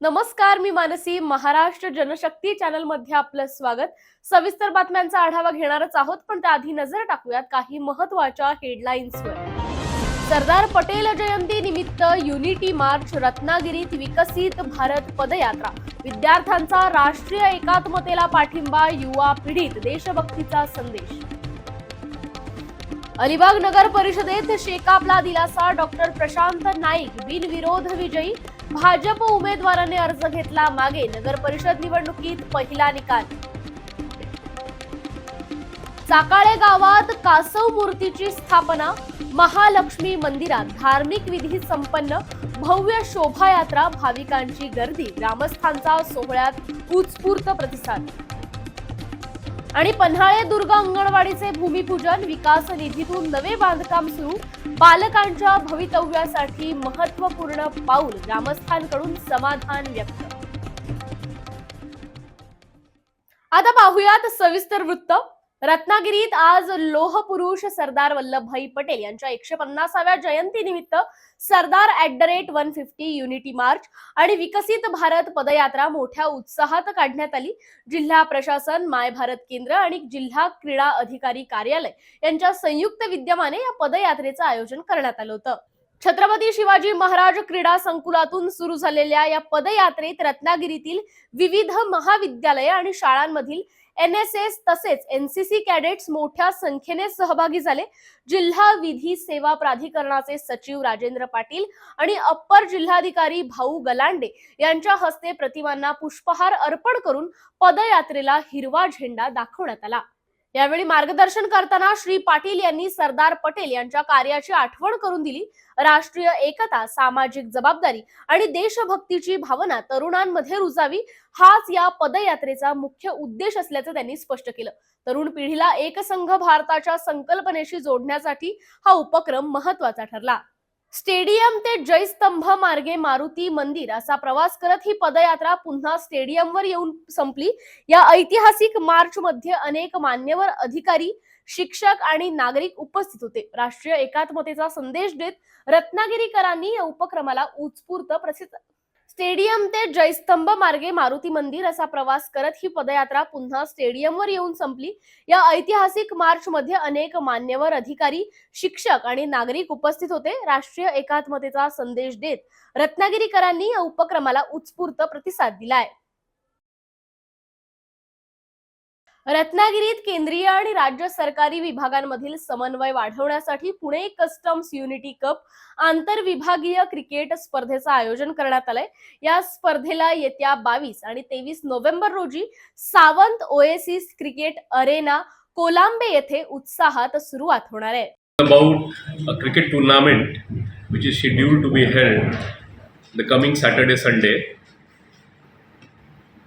नमस्कार मी मानसी. महाराष्ट्र जनशक्ती चॅनलमध्ये आपलं स्वागत. सविस्तर बातम्यांचा आढावा घेणारच आहोत पण त्याआधी नजर टाकूयात काही महत्त्वाच्या हेडलाईन्सवर सरदार पटेल जयंती निमित्त युनिटी मार्च रत्नागिरीत विकसित भारत पदयात्रा. विद्यार्थ्यांचा राष्ट्रीय एकात्मतेला पाठिंबा युवा पिढीत देशभक्तीचा संदेश. अलिबाग नगर परिषदेत शेकापला दिलासा डॉक्टर प्रशांत नाईक. बिनविरोध विजयी. भाजप उमेदवाराने अर्ज घेतला मागे नगर परिषद निवडणुकीत पहिला निकाल. चाकाळे गावात कासव मूर्तीची स्थापना महालक्ष्मी मंदिरात धार्मिक विधी संपन्न भव्य शोभायात्रा भाविकांची गर्दी ग्रामस्थांचा सोहळ्यात उत्स्फूर्त प्रतिसाद. आणि पन्हाळे दुर्ग अंगणवाडीचे भूमिपूजन विकास निधीतून नवे बांधकाम सुरू. पालकांच्या भवितव्यासाठी महत्त्वपूर्ण पाऊल ग्रामस्थांकडून समाधान व्यक्त. आता पाहुयात सविस्तर वृत्त. रत्नागिरीत आज लोह पुरुष सरदार वल्लभभाई पटेल यांच्या एकशे पन्नासाव्या जयंती निमित्त Sardar at the rate one fifty unity march आणि विकसित भारत पदयात्रा मोठ्या उत्साहात काढण्यात आली. जिल्हा प्रशासन माय भारत केंद्र आणि जिल्हा क्रीडा अधिकारी कार्यालय यांच्या संयुक्त विद्यमाने या पदयात्रेचं आयोजन करण्यात आलं होतं. छत्रपती शिवाजी महाराज क्रीडा संकुलातून सुरू झालेल्या या पदयात्रेत रत्नागिरीतील विविध महाविद्यालये आणि शाळांमधील एन एस एस तसेच एनसीसी कॅडेट्स मोठ्या संख्येने सहभागी झाले. जिल्हा विधी सेवा प्राधिकरणाचे सचिव राजेंद्र पाटील आणि अप्पर जिल्हाधिकारी भाऊ गलांडे यांच्या हस्ते प्रतिमांना पुष्पहार अर्पण करून पदयात्रेला हिरवा झेंडा दाखवण्यात आला. यावेळी मार्गदर्शन करताना श्री पाटील यांनी सरदार पटेल यांच्या कार्याची आठवण करून दिली. राष्ट्रीय एकता सामाजिक जबाबदारी आणि देशभक्तीची भावना तरुणांमध्ये रुजावी हाच या पदयात्रेचा मुख्य उद्देश असल्याचं त्यांनी स्पष्ट केलं. तरुण पिढीला एकसंघ भारताच्या संकल्पनेशी जोडण्यासाठी हा उपक्रम महत्त्वाचा ठरला. स्टेडियम ते जयस्तंभ मार्गे मारुती मंदिर असा प्रवास करत ही पदयात्रा पुन्हा स्टेडियमवर येऊन संपली. या ऐतिहासिक मार्च मध्ये अनेक मान्यवर अधिकारी शिक्षक आणि नागरिक उपस्थित होते. राष्ट्रीय एकात्मतेचा संदेश देत रत्नागिरीकरांनी या उपक्रमाला उत्स्फूर्त प्रसिद्ध स्टेडियम ते जयस्तंभ मार्गे मारुती मंदिर असा प्रवास करत ही पदयात्रा पुन्हा स्टेडियमवर येऊन संपली. या ऐतिहासिक मार्च मध्ये अनेक मान्यवर अधिकारी शिक्षक आणि नागरिक उपस्थित होते. राष्ट्रीय एकात्मतेचा संदेश देत रत्नागिरीकरांनी या उपक्रमाला उत्स्फूर्त प्रतिसाद दिलाय. रत्नागिरीत केंद्रीय आणि राज्य सरकारी विभागांमधील समन्वय वाढवण्यासाठी पुणे कस्टम्स युनिटी कप आंतरविभागीय क्रिकेट स्पर्धेचं आयोजन करण्यात आलंय. या स्पर्धेला येत्या बावीस आणि तेवीस नोव्हेंबर रोजी Sawant Oasis cricket arena Kolambe येथे उत्साहात सुरुवात होणार आहे. About cricket tournament which is schedule to be held the coming coming Sunday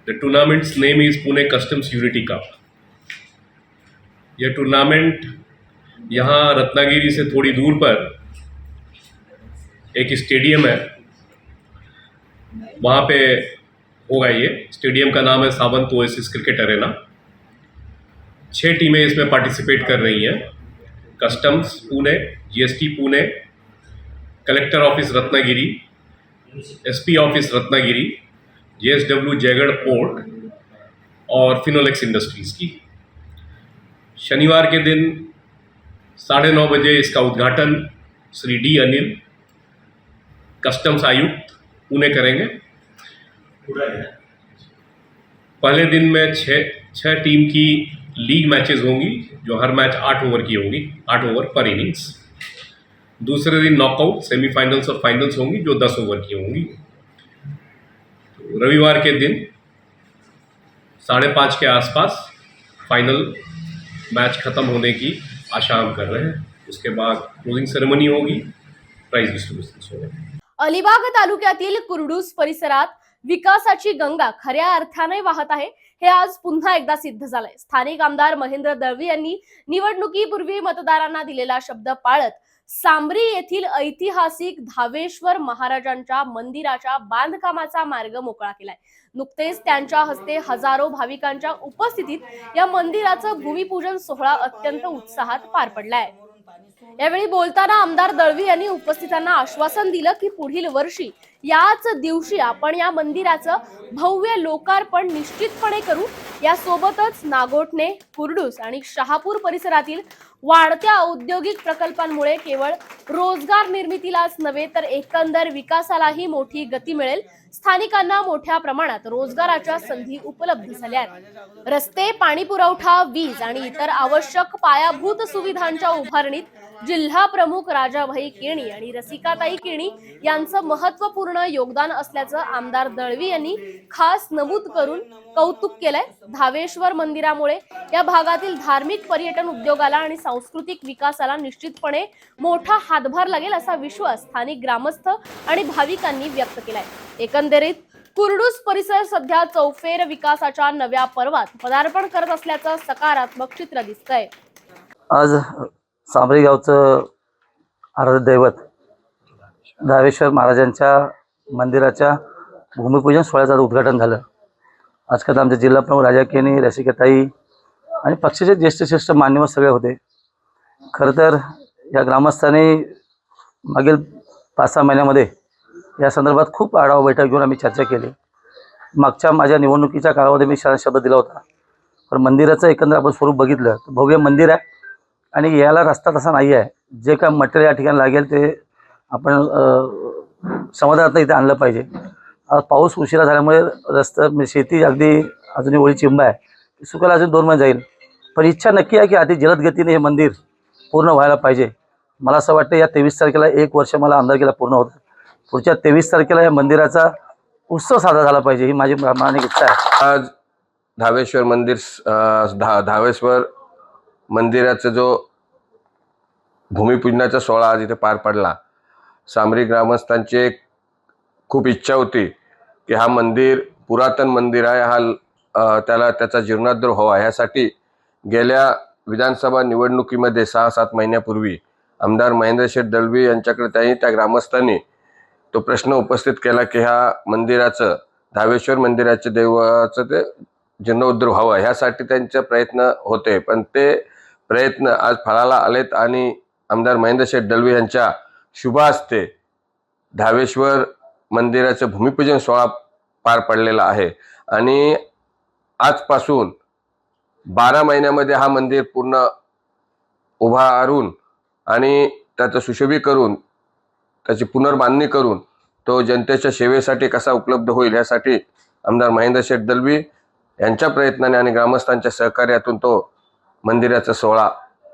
the tournament's name is Pune customs unity cup यह टूर्नामेंट यहाँ रत्नागिरी से थोड़ी दूर पर एक स्टेडियम है। वहाँ पे होगा ये। स्टेडियम का नाम है सावंत ओएसिस क्रिकेट अरेना। छः टीमें इसमें पार्टिसिपेट कर रही हैं। Customs, Pune, GST Pune, collector office Ratnagiri, SP office Ratnagiri, JSW, Jaigad port और फिनोलेक्स इंडस्ट्रीज़ की। शनिवार के दिन साढ़े नौ बजे इसका उद्घाटन श्री डी अनिल कस्टम्स आयुक्त, पुणे करेंगे। पहले दिन में छः छः टीम की लीग मैचेस होंगी, जो हर मैच आठ ओवर की होंगी, आठ ओवर पर इनिंग्स दूसरे दिन नॉकआउट सेमीफाइनल्स और फाइनल्स होंगी, जो दस ओवर की होंगी। तो रविवार के दिन साढ़े पाँच के आसपास फाइनल मैच ख़त्म होने की आशा हम कर रहे हैं। उसके बाद क्लोजिंग सेरेमनी होगी। प्राइज डिस्ट्रीब्यूशन होगा अलिबाग तालुक्यातील कुरडूस परिसरात विकासाची गंगा खऱ्या अर्थाने वाहत आहे हे आज पुन्हा एकदा सिद्ध झालंय. स्थानिक आमदार महेंद्र दळवी यांनी निवडणुकीपूर्वी मतदारांना दिलेला शब्द पाळत सांबरी येथील ऐतिहासिक धावेश्वर महाराजांच्या मंदिराच्या बांधकामाचा मार्ग मोकळा केलाय. नुकतेच त्यांच्या हस्ते हजारो भाविकांच्या उपस्थितीत या मंदिराचं भूमिपूजन सोहळा अत्यंत उत्साहात पार पडलाय. यावेळी बोलताना आमदार दळवी यांनी उपस्थितांना आश्वासन दिलं की पुढील वर्षी याच दिवशी आपण या मंदिराचं भव्य लोकार्पण निश्चितपणे करू. यासोबतच नागोठणे कुर्डूस आणि शहापूर परिसरातील वाढत्या औद्योगिक प्रकल्पांमुळे केवळ रोजगार निर्मितीलाच नव्हे तर एकंदर विकासालाही मोठी गती मिळेल. स्थानिकांना मोठ्या प्रमाणात रोजगाराच्या संधी उपलब्ध झाल्या आहेत. रस्ते पाणी पुरवठा वीज आणि इतर आवश्यक पायाभूत सुविधांच्या उभारणीत जिल्हा प्रमुख राजाभाई केणी आणि रसिकाताई केणी यांचं महत्त्वपूर्ण योगदान असल्याचं आमदार दळवी यांनी खास नमूद करून कौतुक केलंय. धावेश्वर मंदिरामुळे या भागातील धार्मिक पर्यटन उद्योगाला आणि सांस्कृतिक विकासाला निश्चितपणे मोठा हातभार लागेल असा विश्वास स्थानिक ग्रामस्थ आणि भाविकांनी व्यक्त केलाय. एकंदरीत कुर्डूस परिसर सध्या चौफेर विकासाच्या नव्या पर्वात पदार्पण करत असल्याचं सकारात्मक चित्र दिसतंय. आज सांबरी गावचं आराध्य दैवत महाराजांच्या मंदिराच्या भूमिपूजन सोहळ्याचं उद्घाटन झालं. आजकाल आमचे जिल्हाप्रमुख प्रमुख रसिकताई आणि पक्षाचे ज्येष्ठ श्रेष्ठ मान्यवर सगळे होते. खरं तर या ग्रामस्थांनी मागील पाच सहा महिन्यामध्ये या संदर्भात खूप आढावा बैठक घेऊन आम्ही चर्चा केली. मागच्या माझ्या निवडणुकीच्या काळामध्ये मी शब्द दिला होता. पण मंदिराचं एकंदर आपण स्वरूप बघितलं तर भव्य मंदिर आहे. आणि याला रस्ता तसा नाही आहे जे काय मटेरियल या ठिकाणी लागेल ते आपण अ, समाधानात इथे आणलं पाहिजे. आज पाऊस उशिरा झाल्यामुळे रस्ता म्हणजे शेती अगदी अजूनही ओळी चिंब आहे. सुकायला अजून दोन महिने जाईल. पण इच्छा नक्की आहे की अति जलद गतीने हे मंदिर पूर्ण व्हायला पाहिजे. मला असं वाटतं या तेवीस तारखेला एक वर्ष मला अंदाजेला पूर्ण होतं. पुढच्या तेवीस तारखेला या मंदिराचा उत्सव साजरा झाला पाहिजे ही माझी प्रामाणिक इच्छा आहे. आज धावेश्वर मंदिर धा धावेश्वर मंदिराचा जो भूमिपूजनाचा सोहळा आज इथे पार पडला. सामरी ग्रामस्थांची एक खूप इच्छा होती की हा मंदिर पुरातन मंदिर आहे हा त्याला त्याचा जीर्णोद्धार व्हावा. ह्यासाठी गेल्या विधानसभा निवडणुकीमध्ये सहा सात महिन्यापूर्वी आमदार महेंद्र शेठ दळवी यांच्याकडे त्यांनी त्या ग्रामस्थांनी तो प्रश्न उपस्थित केला की ह्या मंदिराचं धावेश्वर मंदिराचे देवाचं ते जीर्णोद्धार व्हावं. ह्यासाठी त्यांचे प्रयत्न होते. पण ते प्रयत्न आज फळाला आलेत आणि आमदार महेंद्र शेठ डलवे यांच्या शुभ हस्ते धावेश्वर मंदिराचं भूमिपूजन सोहळा पार पडलेला आहे. आणि आजपासून बारा महिन्यामध्ये हा मंदिर पूर्ण उभारून आणि त्याचं सुशोभी करून त्याची पुनर्बांधणी करून तो जनतेच्या सेवेसाठी कसा उपलब्ध होईल यासाठी आमदार महेंद्र शेठ दलवी यांच्या प्रयत्नाने आणि ग्रामस्थांच्या सहकार्यातून तो मंदिराचा सोहळा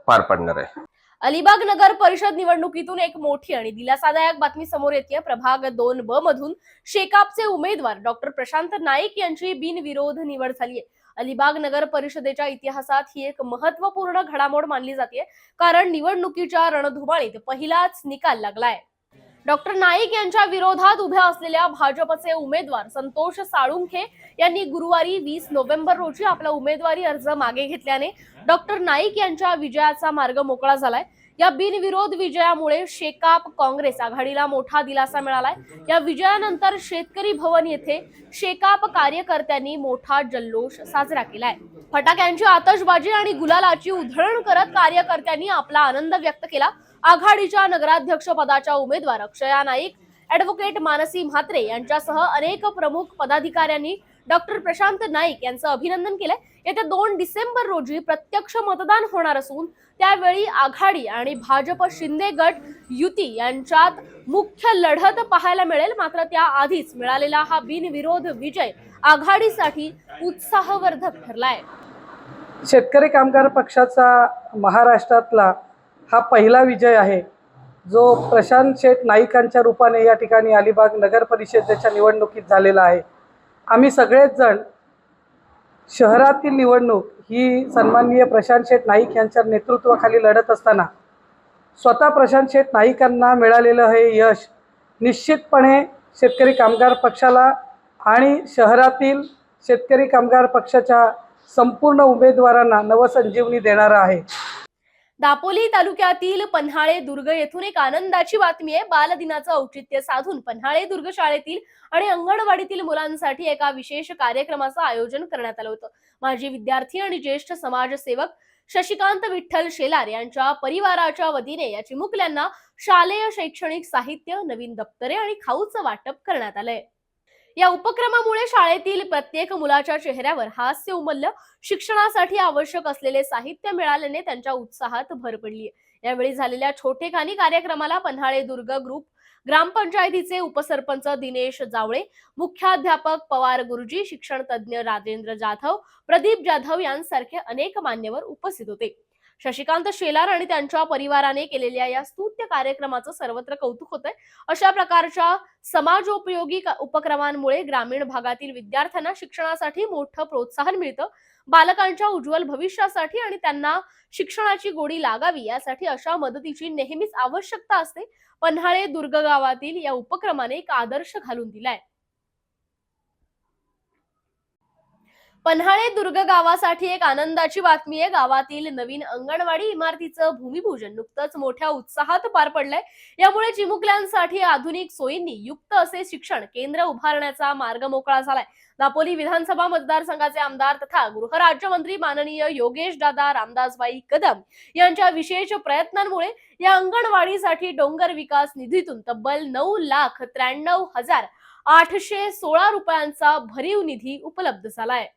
पार पडणार आहे. अलिबाग नगर परिषद निवडणुकीतून एक मोठी आणि दिलासादायक बातमी समोर येते. प्रभाग दोन ब मधून शेकापचे उमेदवार डॉक्टर प्रशांत नाईक यांची बिनविरोध निवड झाली आहे. अलिबाग नगर परिषदेच्या इतिहासात ही एक महत्त्वपूर्ण घडामोड मानली जाते. कारण निवडणुकीच्या रणधुमाळीत पहिलाच निकाल लागलाय. डॉक्टर नाईक यांच्या विरोधात उभ्या असलेल्या भाजपचे उमेदवार संतोष साळुंखे यांनी गुरुवारी वीस नोव्हेंबर रोजी आपला उमेदवारी अर्ज मागे घेतल्याने डॉक्टर नाईक यांच्या विजयाचा मार्ग मोकळा झालाय. या बिनविरोध विजयामुळे शेकाप काँग्रेस आघाडीला मोठा दिलासा मिळालाय. या विजयानंतर शेतकरी भवन येथे शेकाप कार्यकर्त्यांनी मोठा जल्लोष साजरा केलाय. फटाक्यांची आतषबाजी आणि गुलालाची उधळण करत कार्यकर्त्यांनी आपला आनंद व्यक्त केला. आघाडीच्या नगराध्यक्ष पदाच्या उमेदवार अक्षया नाईक ऍडव्होकेट मानसी म्हात्रे यांच्यासह अनेक प्रमुख पदाधिकाऱ्यांनी डॉक्टर प्रशांत नाईक यांचं अभिनंदन केलंय. येत्या दोन डिसेंबर रोजी प्रत्यक्ष मतदान होणार असून त्यावेळी आघाडी आणि भाजप शिंदे गट युती यांच्यात मुख्य लढत पाहायला मिळेल. मात्र त्याआधीच मिळालेला हा बिनविरोध विजय आघाडीसाठी उत्साहवर्धक ठरलाय. शेतकरी कामगार पक्षाचा महाराष्ट्रातला हा पहिला विजय आहे. जो प्रशांत शेठ नाईकांच्या रूपाने या ठिकाणी अलिबाग नगर परिषदेच्या निवडणुकीत झालेला आहे. आम्ही सगळेच जण शहरातील निवडणूक ही सन्माननीय प्रशांत शेठ नाईक यांच्या नेतृत्वाखाली लढत असताना स्वतः प्रशांत शेठ नाईकांना मिळालेलं हे यश निश्चितपणे शेतकरी कामगार पक्षाला आणि शहरातील शेतकरी कामगार पक्षाच्या संपूर्ण उमेदवारांना नवसंजीवनी देणारं आहे. दापोली तालुक्यातील पन्हाळे दुर्ग येथून एक आनंदाची बातमी आहे. बालदिनाचं औचित्य साधून पन्हाळे दुर्ग शाळेतील आणि अंगणवाडीतील मुलांसाठी एका विशेष कार्यक्रमाचं आयोजन करण्यात आलं होतं. माजी विद्यार्थी आणि ज्येष्ठ समाजसेवक शशिकांत विठ्ठल शेलार यांच्या परिवाराच्या वतीने या चिमुकल्यांना शालेय शैक्षणिक साहित्य नवीन दप्तरे आणि खाऊचं वाटप करण्यात आलंय. या उपक्रमामुळे शाळेतील प्रत्येक मुलाच्या चेहऱ्यावर हास्य उमललं. शिक्षणासाठी आवश्यक असलेले साहित्य मिळाल्याने त्यांच्या उत्साहात भर पडली. यावेळी झालेल्या छोटेखानी कार्यक्रमाला पन्हाळे दुर्ग ग्रुप ग्रामपंचायतीचे उपसरपंच दिनेश जावळे मुख्याध्यापक पवार गुरुजी शिक्षण तज्ज्ञ राजेंद्र जाधव प्रदीप जाधव यांसारखे अनेक मान्यवर उपस्थित होते. शशिकांत शेलार आणि त्यांच्या परिवाराने केलेल्या या स्तुत्य कार्यक्रमाचं सर्वत्र कौतुक होतंय. अशा प्रकारच्या समाजोपयोगी उपक्रमांमुळे ग्रामीण भागातील विद्यार्थ्यांना शिक्षणासाठी मोठं प्रोत्साहन मिळतं. बालकांच्या उज्ज्वल भविष्यासाठी आणि त्यांना शिक्षणाची गोडी लागावी यासाठी अशा मदतीची नेहमीच आवश्यकता असते. पन्हाळे दुर्ग गावातील या उपक्रमाने एक आदर्श घालून दिलाय. पन्हाळे दुर्ग गावासाठी एक आनंदाची बातमी आहे. गावातील नवीन अंगणवाडी इमारतीचं भूमिपूजन नुकतंच मोठ्या उत्साहात पार पडलंय. यामुळे चिमुकल्यांसाठी आधुनिक सोयींनी युक्त असे शिक्षण केंद्र उभारण्याचा मार्ग मोकळा झालाय. दापोली विधानसभा मतदारसंघाचे आमदार तथा गृहराज्यमंत्री माननीय योगेश दादा रामदासबाई कदम यांच्या विशेष प्रयत्नांमुळे या अंगणवाडीसाठी डोंगर विकास निधीतून तब्बल नऊ लाख त्र्याण्णव हजार आठशे सोळा रुपयांचा भरीव निधी उपलब्ध झालाय.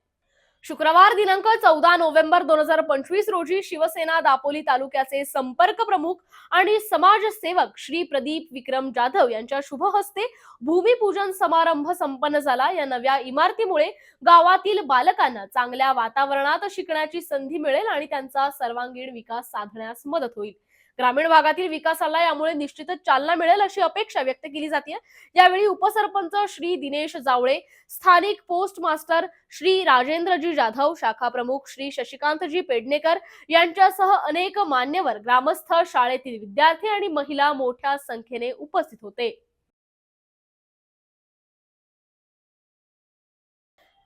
शुक्रवार दिनांक चौदा नोव्हेंबर दोन हजार पंचवीस रोजी शिवसेना दापोली तालुक्याचे संपर्क प्रमुख आणि समाजसेवक श्री प्रदीप विक्रम जाधव यांच्या शुभ हस्ते भूमिपूजन समारंभ संपन्न झाला. या नव्या इमारतीमुळे गावातील बालकांना चांगल्या वातावरणात शिकण्याची संधी मिळेल आणि त्यांचा सर्वांगीण विकास साधण्यास मदत होईल. ग्रामीण भागातील विकासाला यामुळे निश्चितच चालना मिळेल अशी अपेक्षा व्यक्त केली जाते यावेळी उपसरपंच श्री दिनेश जावळे स्थानिक पोस्ट मास्टर श्री राजेंद्रजी जाधव शाखा प्रमुख श्री शशिकांतजी पेडणेकर यांच्यासह अनेक मान्यवर ग्रामस्थ शाळेतील विद्यार्थी आणि महिला मोठ्या संख्येने उपस्थित होते.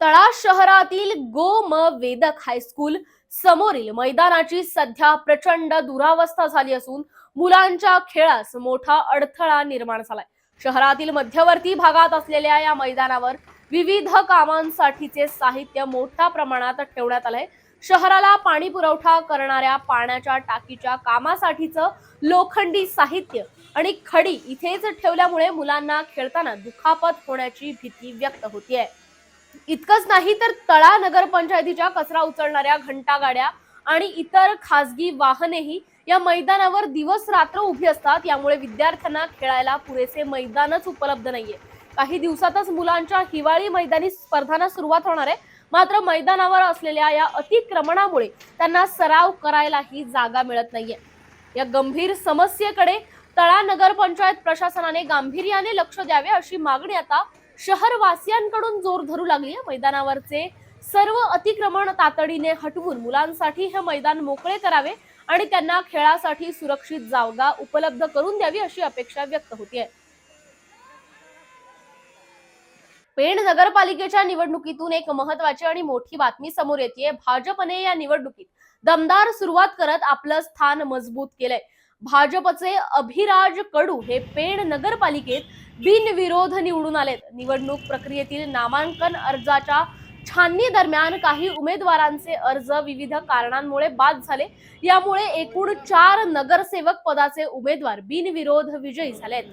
तळा शहरातील गो म वेदक हायस्कूल समोरील मैदानाची सध्या प्रचंड दुरावस्था झाली असून मुलांच्या खेळास मोठा अडथळा निर्माण झालाय. शहरातील मध्यवर्ती भागात असलेल्या या मैदानावर विविध कामांसाठीचे साहित्य मोठ्या प्रमाणात ठेवण्यात आलंय. शहराला पाणी पुरवठा करणाऱ्या पाण्याच्या टाकीच्या कामासाठीचं लोखंडी साहित्य आणि खडी इथेच ठेवल्यामुळे मुलांना खेळताना दुखापत होण्याची भीती व्यक्त होतीये. इतकंच नाही तर तळा नगरपंचायतीच्या कचरा उचलणाऱ्या घंटागाड्या आणि इतर खासगी वाहनेही या मैदानावर दिवस रात्र उभी असतात. यामुळे विद्यार्थ्यांना खेळायला पुरेसे मैदानच उपलब्ध नाहीये. काही दिवसातच मुलांच्या हिवाळी मैदानी स्पर्धांना सुरुवात होणार आहे. मात्र मैदानावर असलेल्या या अतिक्रमणामुळे त्यांना सराव करायलाही जागा मिळत नाहीये. या गंभीर समस्येकडे तळा नगरपंचायत प्रशासनाने गांभीर्याने लक्ष द्यावे अशी मागणी आता शहरवासियांकडून जोर धरू लागली आहे. मैदानावरचे सर्व अतिक्रमण तातडीने हटवून मुलांसाठी हे मैदान मोकळे करावे आणि त्यांना खेळासाठी सुरक्षित जागा उपलब्ध करून द्यावी अशी अपेक्षा व्यक्त होतीये. पेण नगरपालिकेच्या निवडणुकीतून एक महत्वाची आणि मोठी बातमी समोर येते भाजपने या निवडणुकीत दमदार सुरुवात करत आपलं स्थान मजबूत केलंय. भाजपचे अभिराज कडू हे पेण नगरपालिकेत बिनविरोध निवडून आलेत. निवडणूक प्रक्रियेतील नामांकन अर्जाच्या छाननी दरम्यान काही उमेदवारांचे अर्ज विविध कारणांमुळे बाद झाले. यामुळे एकूण चार नगरसेवक पदाचे उमेदवार बिनविरोध विजयी झालेत.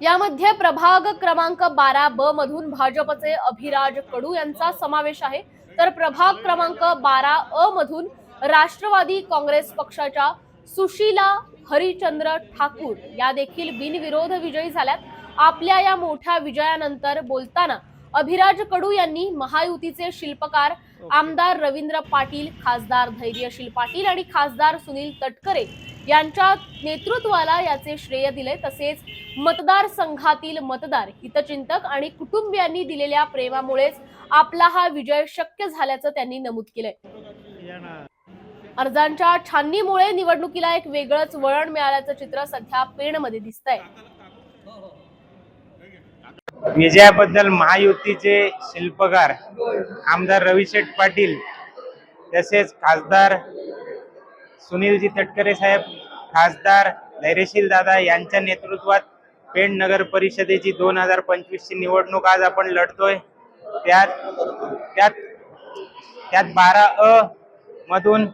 यामध्ये प्रभाग क्रमांक बारा ब मधून भाजपचे अभिराज कडू यांचा समावेश आहे. तर प्रभाग क्रमांक बारा अ मधून राष्ट्रवादी काँग्रेस पक्षाच्या सुशीला हरिचंद्र ठाकूर या देखील बिनविरोध विजयी झाल्यात. आपल्या या मोठ्या विजयानंतर बोलताना अभिराज कडू यांनी महायुतीचे शिल्पकार आमदार रवींद्र पाटील खासदार धैर्यशील पाटील आणि खासदार सुनील तटकरे यांच्या नेतृत्वाला याचे श्रेय दिले. तसेच मतदारसंघातील मतदार हितचिंतक आणि कुटुंबियांनी दिलेल्या प्रेमामुळेच आपला हा विजय शक्य झाल्याचं त्यांनी नमूद केलंय. अर्जांच्या छाननीमुळे निवडणुकीला एक वेगळंच वळण मिळाल्याचं चित्र सध्या पेणमध्ये दिसतंय. विजयाबद्दल महायुतीचे शिल्पकार आमदार रविशेठ पाटील तसेच खासदार सुनीलजी तटकरे साहेब खासदार धैर्यशील दादा यांच्या नेतृत्वात पेण नगर परिषदेची दोन हजार पंचवीसची निवडणूक आज आपण लढतोय. त्यात त्यात त्यात बारा अ मधून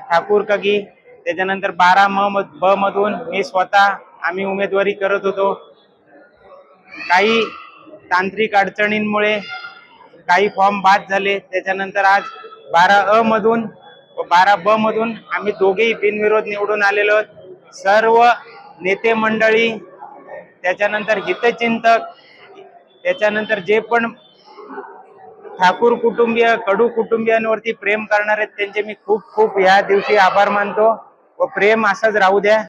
ठाकूर कगी त्याच्यानंतर बारा म ब मधून मी स्वतः आम्ही उमेदवारी करत होतो काही तांत्रिक अडचणींमुळे काही फॉर्म बाद झाले त्याच्यानंतर आज बारा अ मधून व बारा ब मधून आम्ही दोघेही बिनविरोध निवडून आलेलो आहोत. सर्व नेते मंडळी त्याच्यानंतर हितचिंतक त्याच्यानंतर जे पण ठाकूर कुटुंबीय कडू कुटुंबियांवरती प्रेम करणार आहेत त्यांचे मी खूप खूप या दिवशी आभार मानतो व प्रेम असंच राहू द्या.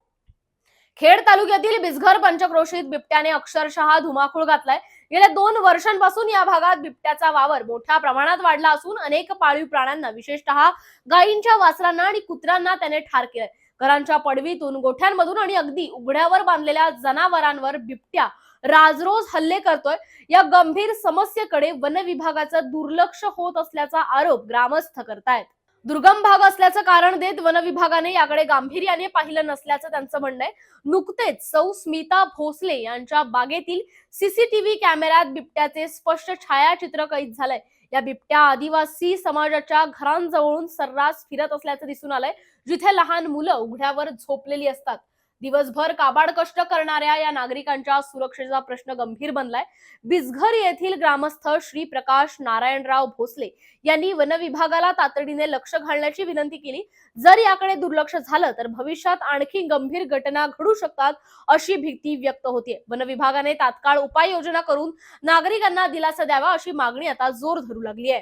खेड तालुक्यातील बिसघर पंचक्रोशीत बिबट्याने अक्षरशः धुमाकूळ घातलाय. गेल्या दोन वर्षांपासून या भागात बिबट्याचा वावर मोठ्या प्रमाणात वाढला असून अनेक पाळीव प्राण्यांना विशेषतः गायींच्या वासरांना आणि कुत्र्यांना त्याने ठार केलंय. घरांच्या पडवीतून गोठ्यांमधून आणि अगदी उघड्यावर बांधलेल्या जनावरांवर बिबट्या राजरोज हल्ले करतोय. या गंभीर समस्येकडे वन विभागाचं दुर्लक्ष होत असल्याचा आरोप ग्रामस्थ करतायत. दुर्गम भाग असल्याचं कारण देत वन विभागाने याकडे गांभीर्याने पाहिलं नसल्याचं त्यांचं म्हणणं आहे. नुकतेच सौ स्मिता भोसले यांच्या बागेतील सीसीटीव्ही कॅमेऱ्यात बिबट्याचे स्पष्ट छायाचित्र कैद झालंय. या बिबट्या आदिवासी समाजाच्या घरांजवळून सर्रास फिरत असल्याचं दिसून आलंय. जिथे लहान मुलं उघड्यावर झोपलेली असतात. दिवसभर काबाड कष्ट करणाऱ्या या नागरिकांच्या सुरक्षेचा प्रश्न गंभीर बनलाय. बिसघर येथील ग्रामस्थ श्री प्रकाश नारायणराव भोसले यांनी वन विभागाला तातडीने लक्ष घालण्याची विनंती केली. जर याकडे दुर्लक्ष झालं तर भविष्यात आणखी गंभीर घटना घडू शकतात अशी भीती व्यक्त होतीये. वन विभागाने तात्काळ उपाययोजना करून नागरिकांना दिलासा द्यावा अशी मागणी आता जोर धरू लागली आहे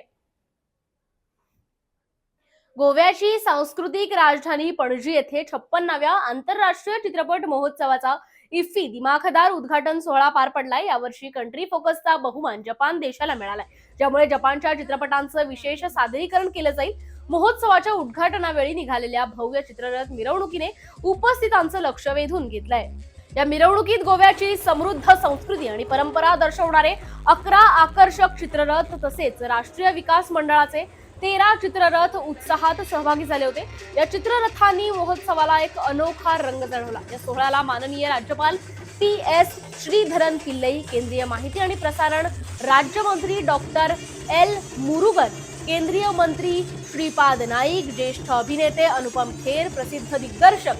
गोव्याची सांस्कृतिक राजधानी पणजी येथे छप्पन्नाव्या आंतरराष्ट्रीय चित्रपट महोत्सवाचा इफ्फी दिमाखदार उद्घाटन सोहळा पार पडलाय. यावर्षी कंट्री फोकसचा बहुमान जपान देशाला मिळालाय. ज्यामुळे जपानच्या चित्रपटांचं विशेष सादरीकरण केलं जाईल. महोत्सवाच्या उद्घाटनावेळी निघालेल्या भव्य चित्ररथ मिरवणुकीने उपस्थितांचं लक्ष वेधून घेतलंय. या मिरवणुकीत गोव्याची समृद्ध संस्कृती आणि परंपरा दर्शवणारे अकरा आकर्षक चित्ररथ तसेच राष्ट्रीय विकास मंडळाचे तेरा चित्ररथ उत्साहात सहभागी झाले होते. या चित्ररथांनी महोत्सवाला एक अनोखा रंग चढवला या सोहळ्याला माननीय राज्यपाल टी एस श्रीधरन पिल्लई केंद्रीय माहिती आणि प्रसारण राज्यमंत्री डॉक्टर एल. मुरुगन केंद्रीय मंत्री श्रीपाद नाईक ज्येष्ठ अभिनेते अनुपम खेर प्रसिद्ध दिग्दर्शक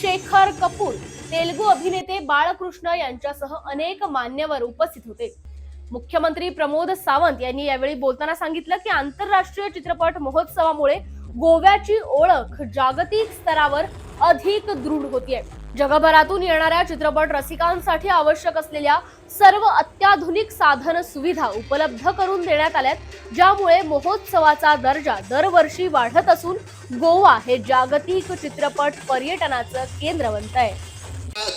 शेखर कपूर तेलगू अभिनेते बाळकृष्ण यांच्यासह अनेक मान्यवर उपस्थित होते. मुख्यमंत्री प्रमोद सावंत यांनी यावेळी बोलताना सांगितलं की आंतरराष्ट्रीय चित्रपट महोत्सवामुळे गोव्याची ओळख जागतिक स्तरावर अधिक दृढ होतीये. जगभरातून येणाऱ्या चित्रपट रसिकांसाठी आवश्यक असलेल्या सर्व अत्याधुनिक साधन सुविधा उपलब्ध करून देण्यात आल्यात ज्यामुळे महोत्सवाचा दर्जा दरवर्षी वाढत असून गोवा हे जागतिक चित्रपट पर्यटनाचं केंद्र बनत आहे.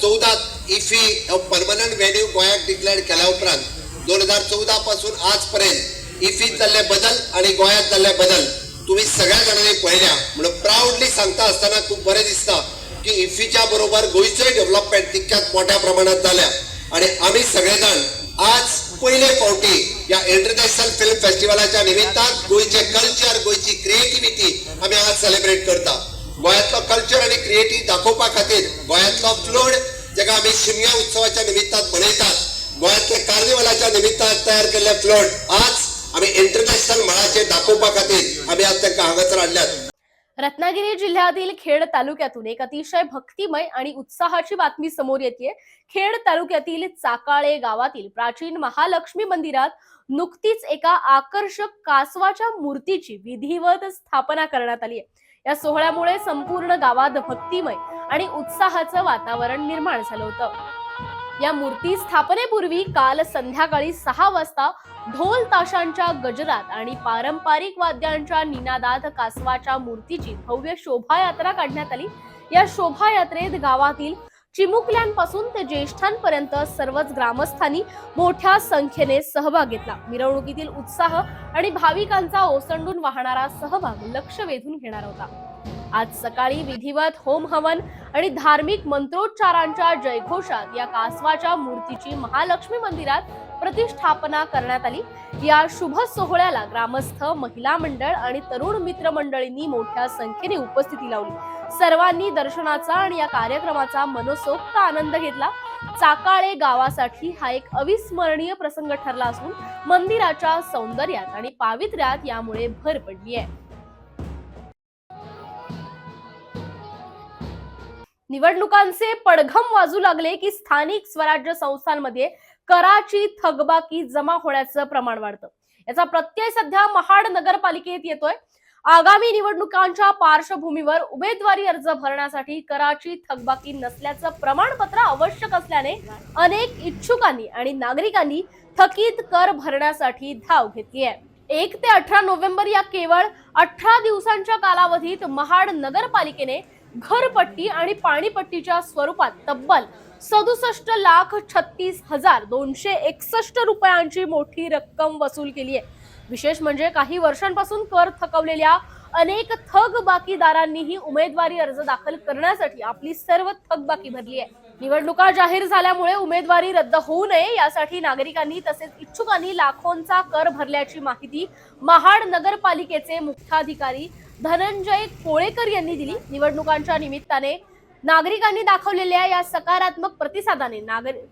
चौदा इफी परमनंट व्हॅल्यू गोयात डिक्लेअर केल्या उपरांत दोन हजार चौदा पासून आजपर्यंत इफीत जाल्ले बदल आणि गोंयांत जाल्ले बदल तुम्ही सगळ्या जाणांनी पळयल्या म्हणून प्राऊडली सांगता आसतना खूप बरें दिसता की इफीच्या बरोबर गोंयचोय डेव्हलपमेंट तितक्याच मोठ्या प्रमाणात जाल्या आणि आम्ही सगळेजण आज पयले फावटी या इंटरनॅशनल फिल्म फेस्टिवलाच्या निमित्तान गोंयचे कल्चर गोंयची क्रिएटिव्हिटी आम्ही आज सेलिब्रेट करता. गोंयांतलो कल्चर आणि क्रिएटिव्ह दाखोवपा खातीर गोंयांतलो फ्लोड जेका आमी शिमग्या उत्सवाच्या निमित्तान मनयतात गोव्यातल्या कार्निवलाच्या निमित्तान तयार केलेले फ्लोट आज आम्ही इंटरनॅशनल मळाचे दाखोवपा खातीर आम्ही आज तांकां हांगासर हाडल्यात रत्नागिरी जिल्ह्यातील खेड तालुक्यातून एक अतिशय भक्तिमय आणि उत्साहाची बातमी समोर येते खेड तालुक्यातील चाकाळे गावातील प्राचीन महालक्ष्मी मंदिरात नुकतीच एका आकर्षक कासवाच्या मूर्तीची विधिवत स्थापना करण्यात आली आहे या सोहळ्यामुळे संपूर्ण गावात भक्तिमय आणि उत्साहाचं वातावरण निर्माण झालं होतं. या मूर्ती स्थापनेपूर्वी काल संध्याकाळी सहा वाजता ढोल ताशांच्या गजरात आणि पारंपरिक वाद्यांच्या निनादात कासवाच्या मूर्तीची भव्य शोभायात्रा काढण्यात आली. या शोभायात्रेत गावातील चिमुकल्यांपासून ते ज्येष्ठांपर्यंत सर्वच ग्रामस्थांनी मोठ्या संख्येने सहभाग घेतला. मिरवणुकीतील उत्साह आणि भाविकांचा ओसंडून वाहणारा सहभाग लक्ष वेधून घेणार होता. आज सकाळी विधिवत होम हवन आणि धार्मिक मंत्रोच्चारांच्या जयघोषात या कासवाच्या मूर्तीची महालक्ष्मी मंदिरात प्रतिष्ठापना करण्यात आली. या शुभ सोहळ्याला ग्रामस्थ महिला मंडळ आणि तरुण मित्र मंडळींनी मोठ्या संख्येने उपस्थिती लावली. सर्वांनी दर्शनाचा आणि या कार्यक्रमाचा मनसोक्त आनंद घेतला. चाकाळे गावासाठी हा एक अविस्मरणीय प्रसंग ठरला असून मंदिराच्या सौंदर्यात आणि पावित्र्यात यामुळे भर पडली आहे. निवडणुकांचे पडघम वाजू लागले की स्थानिक स्वराज्य संस्थांमध्ये कराची थकबाकी जमा होण्याचं प्रमाण वाढतं. याचा प्रत्यय सध्या महाड नगरपालिकेत येतोय. आगामी निवडणुकांच्या पार्श्वभूमीवर उमेदवारी अर्ज भरण्यासाठी कराची थकबाकी नसल्याचं प्रमाणपत्र आवश्यक असल्याने अनेक इच्छुकांनी आणि नागरिकांनी थकीत कर भरण्यासाठी धाव घेतली आहे. एक ते अठरा नोव्हेंबर या केवळ अठरा दिवसांच्या कालावधीत महाड नगरपालिकेने घरपट्टी आणि पाणीपट्टीच्या स्वरूपात तब्बल सदुसष्ट लाख छत्तीस हजार दोनशे एकसष्ट रुपयांची मोठी रक्कम वसूल केली आहे. विशेष म्हणजे काही वर्षांपासून कर थकवलेल्या अनेक थकबाकीदारांनीही उमेदवारी अर्ज दाखल करण्यासाठी आपली सर्व थकबाकी भरली आहे. निवडणुका जाहीर झाल्यामुळे उमेदवारी रद्द होऊ नये यासाठी नागरिकांनी तसेच इच्छुकांनी लाखोंचा कर भरल्याची माहिती महाड नगरपालिकेचे मुख्याधिकारी धनंजय कोळेकर यांनी दिली. निवडणुकांच्या निमित्ताने नागरिकांनी दाखवलेल्या या सकारात्मक प्रतिसादाने नागरिक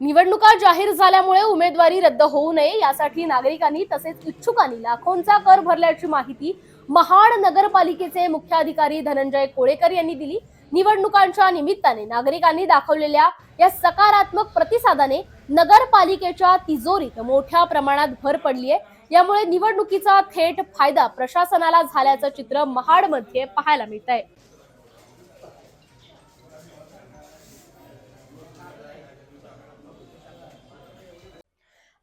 निवडणुका जाहीर झाल्यामुळे उमेदवारी रद्द होऊ नये यासाठी नागरिकांनी तसेच इच्छुकांनी लाखोंचा कर भरल्याची माहिती महाड नगरपालिकेचे मुख्याधिकारी धनंजय कोळेकर यांनी दिली. निवडणुकांच्या निमित्ताने नागरिकांनी दाखवलेल्या या सकारात्मक प्रतिसादाने नगरपालिकेच्या तिजोरीत मोठ्या प्रमाणात भर पडली आहे यामुळे निवडणुकीचा थेट फायदा प्रशासनाला झाल्याचं चित्र महाडमध्ये पाहायला मिळत आहे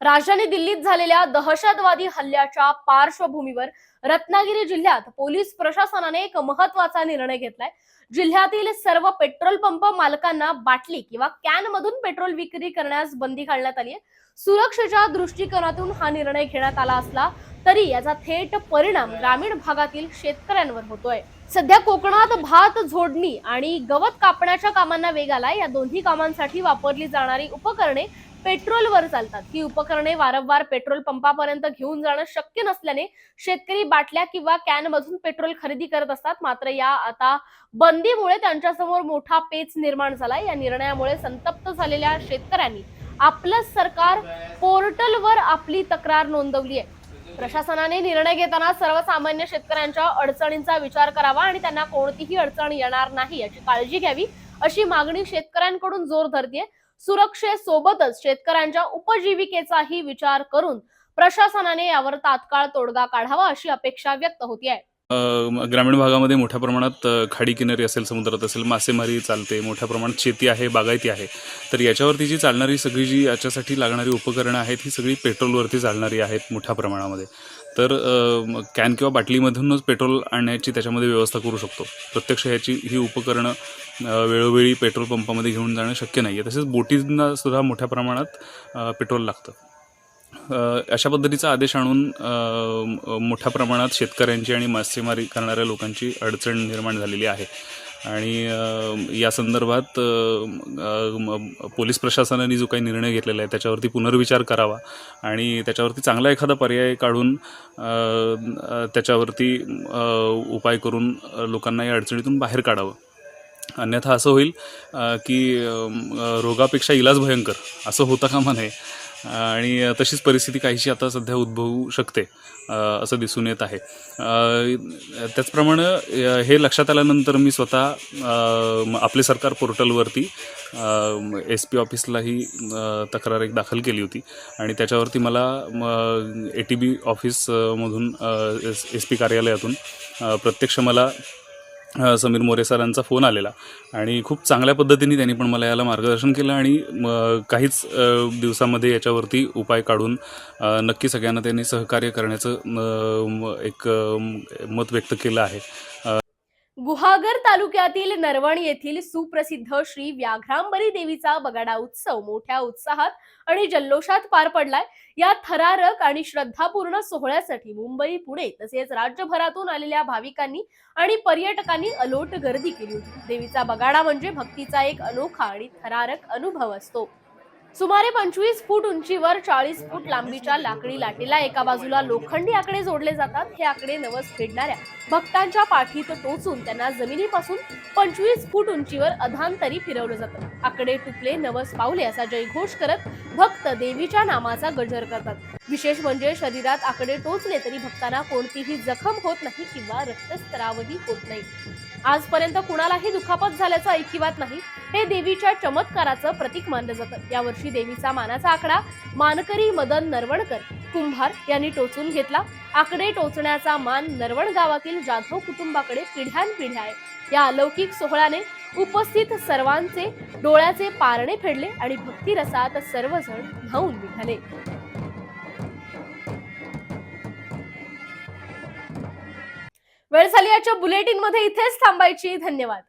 राजधानी दिल्लीत झालेल्या दहशतवादी हल्ल्याच्या पार्श्वभूमीवर रत्नागिरी जिल्ह्यात पोलीस प्रशासनाने एक महत्त्वाचा निर्णय घेतलाय. जिल्ह्यातील सर्व पेट्रोल पंप मालकांना बाटली किंवा कॅन मधून पेट्रोल विक्री करण्यास बंदी घालण्यात आली आहे सुरक्षेच्या दृष्टिकोनातून हा निर्णय घेण्यात आला असला तरी याचा थेट परिणाम ग्रामीण भागातील शेतकऱ्यांवर होतोय. सध्या कोकणात भात झोडणी आणि गवत कापण्याच्या कामांना वेग आलाय. या दोन्ही कामांसाठी वापरली जाणारी उपकरणे पेट्रोलवर चालतात. ही उपकरणे वारंवार पेट्रोल पंपापर्यंत घेऊन जाणं शक्य नसल्याने शेतकरी बाटल्या किंवा कॅन मधून पेट्रोल खरेदी करत असतात. मात्र या आता बंदीमुळे त्यांच्यासमोर मोठा पेच निर्माण झाला या निर्णयामुळे संतप्त झालेल्या शेतकऱ्यांनी आपलं सरकार पोर्टलवर आपली तक्रार नोंदवली आहे प्रशासनाने निर्णय घेताना सर्वसामान्य शेतकऱ्यांच्या अडचणींचा विचार करावा आणि त्यांना कोणतीही अडचण येणार नाही याची काळजी घ्यावी अशी मागणी शेतकऱ्यांकडून जोर धरतीये. सुरक्षेसोबतच शेतकऱ्यांच्या उपजीविकेचाही विचार करून प्रशासनाने यावर तात्काळ तोडगा काढावा अशी अपेक्षा व्यक्त होती आहे ग्रामीण भागामध्ये मोठ्या प्रमाणात खाडी किनारी असेल समुद्रात असेल मासेमारी चालते मोठ्या प्रमाणात शेती आहे बागायती आहे. तर याच्यावरती जी चालणारी सगळी जी याच्यासाठी लागणारी उपकरणं आहेत ही सगळी पेट्रोलवरती चालणारी आहेत मोठ्या प्रमाणामध्ये. तर कॅन किंवा बाटलीमधूनच पेट्रोल आणण्याची त्याच्यामध्ये व्यवस्था करू शकतो. प्रत्यक्ष ह्याची ही उपकरणं वेळोवेळी पेट्रोल पंपामध्ये घेऊन जाणं शक्य नाही आहे तसेच बोटींना सुद्धा मोठ्या प्रमाणात पेट्रोल लागतं. अशा पद्धतीचा आदेश आणून मोठ्या प्रमाणात शेतकऱ्यांची आणि मासेमारी करणाऱ्या लोकांची अडचण निर्माण झालेली आहे. आणि या संदर्भात पोलीस प्रशासनाने जो काही निर्णय घेतलेला आहे त्याच्यावरती पुनर्विचार करावा आणि त्याच्यावरती चांगला एखादा पर्याय काढून त्याच्यावरती उपाय करून लोकांना या अडचणीतून बाहेर काढावं. अन्यथा असं होईल की रोगापेक्षा इलाज भयंकर असं होता कामा नये. आणि तशीच परिस्थिती काहीशी आता सध्या उद्भवू शकते असं दिसून येत आहे. त्याचप्रमाणे हे लक्षात आल्यानंतर मी स्वतः आपले सरकार पोर्टलवरती एस पी ऑफिसलाही तक्रार एक दाखल केली होती. आणि त्याच्यावरती मला ए टी बी ऑफिसमधून एस एस पी कार्यालयातून प्रत्यक्ष मला समीर मोरे सरांचा फोन आलेला. आणि खूप चांगल्या पद्धतीने त्यांनी पण मला याला मार्गदर्शन केलं आणि म, काहीच दिवसामध्ये याच्यावरती उपाय काढून नक्की सगळ्यांना त्यांनी सहकार्य करण्याचं म, एक मत व्यक्त केलं आहे. गुहागर तालुक्यातील नरवण येथील सुप्रसिद्ध श्री व्याघ्रांबरी देवीचा बगाडा उत्सव मोठ्या उत्साहात आणि जल्लोषात पार पडलाय. या थरारक आणि श्रद्धापूर्ण सोहळ्यासाठी मुंबई पुणे तसेच राज्यभरातून आलेल्या भाविकांनी आणि पर्यटकांनी अलोट गर्दी केली होती. देवीचा बगाडा म्हणजे भक्तीचा एक अनोखा आणि थरारक अनुभव असतो. सुमारे पंचवीस फूट उंचीवर चाळीस फूट लांबीच्या लाकडी लाटेला एका बाजूला लोखंडी आकडे जोडले जातात. हे आकडे नवस फेडणाऱ्या भक्तांच्या पाठीत टोचून त्यांना जमिनीपासून पंचवीस फूट उंचीवर अधांतरी फिरवलं जातं. आकडे टुकले नवस पावले असा जयघोष करत भक्त देवीच्या नामाचा गजर करतात. विशेष म्हणजे शरीरात आकडे टोचले तरी भक्तांना कोणतीही जखम होत नाही किंवा रक्तस्त्रावही होत नाही. आजपर्यंत कुणालाही दुखापत झाल्याचं ऐकिवात नाही. हे देवीच्या चमत्काराचं प्रतीक मानलं जातं. यावर्षी देवीचा मानाचा आकडा मानकरी मदन नरवणकर कुंभार यांनी टोचून घेतला. आकडे टोचण्याचा मान नरवण गावातील जाधव कुटुंबाकडे पिढ्यानपिढ्या आहे. या अलौकिक सोहळ्याने उपस्थित सर्वांचे डोळ्याचे पारणे फेडले आणि भक्तिरसात सर्वजण न्हाऊन निघाले. वेळ झाली याच्या बुलेटिनमध्ये इथेच थांबायची. धन्यवाद.